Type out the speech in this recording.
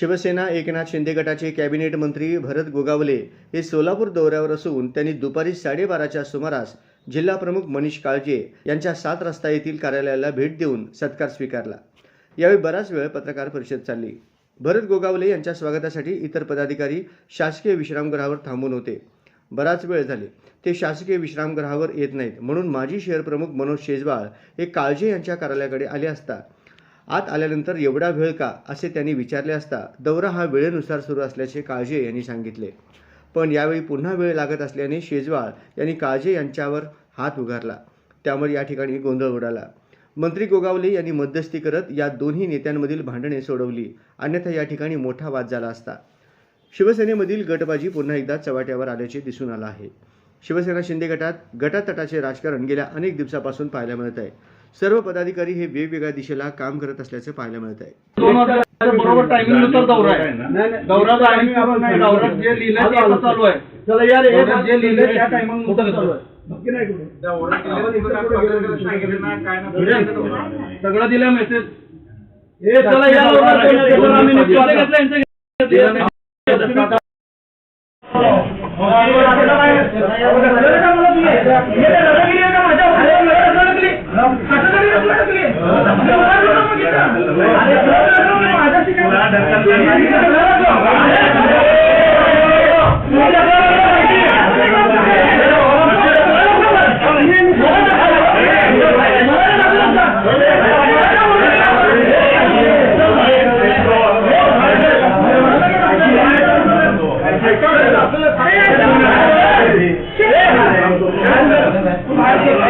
शिवसेना एकनाथ शिंदे गटाचे कॅबिनेट मंत्री भरत गोगावले हे सोलापूर दौऱ्यावर असून त्यांनी दुपारी साडेबाराच्या सुमारास जिल्हाप्रमुख मनीष काळजे यांच्या सात रस्ता येथील कार्यालयाला भेट देऊन सत्कार स्वीकारला. यावेळी बराच वेळ पत्रकार परिषद चालली. भरत गोगावले यांच्या स्वागतासाठी इतर पदाधिकारी शासकीय विश्रामगृहावर थांबून होते. बराच वेळ झाले. ते शासकीय विश्रामगृहावर येत नाहीत. म्हणून माजी शहर प्रमुख मनोज शेजवाळ हे काळजे यांच्या कार्यालयाकडे आले असता आत आल्यानंतर एवढा वेळ का असे त्यांनी विचारले असता दौरा हा वेळेनुसार सुरू असल्याचे काळजे यांनी सांगितले. पण यावेळी पुन्हा वेळ लागत असल्याने शेजवाळ यांनी काळजे यांच्यावर हात उगारला त्यामुळे या ठिकाणी गोंधळ उडाला. मंत्री गोगावले यांनी मध्यस्थी करत या दोन्ही नेत्यांमधील भांडणे सोडवली. अन्यथा या ठिकाणी मोठा वाद झाला असता. शिवसेनेमधील गटबाजी पुन्हा एकदा चव्हाट्यावर आल्याचे दिसून आलं आहे. शिवसेना शिंदे गटात गटातटाचे राजकारण गेल्या अनेक दिवसापासून पाहायला मिळत आहे. सर्व पदाधिकारी हे वेगवेगळ्या दिशेला काम करत असल्याचं पाहायला मिळत आहे. बरोबर जे लिहिलं चालू आहे. सगळं मेसेज हे चला या. माझ्याशी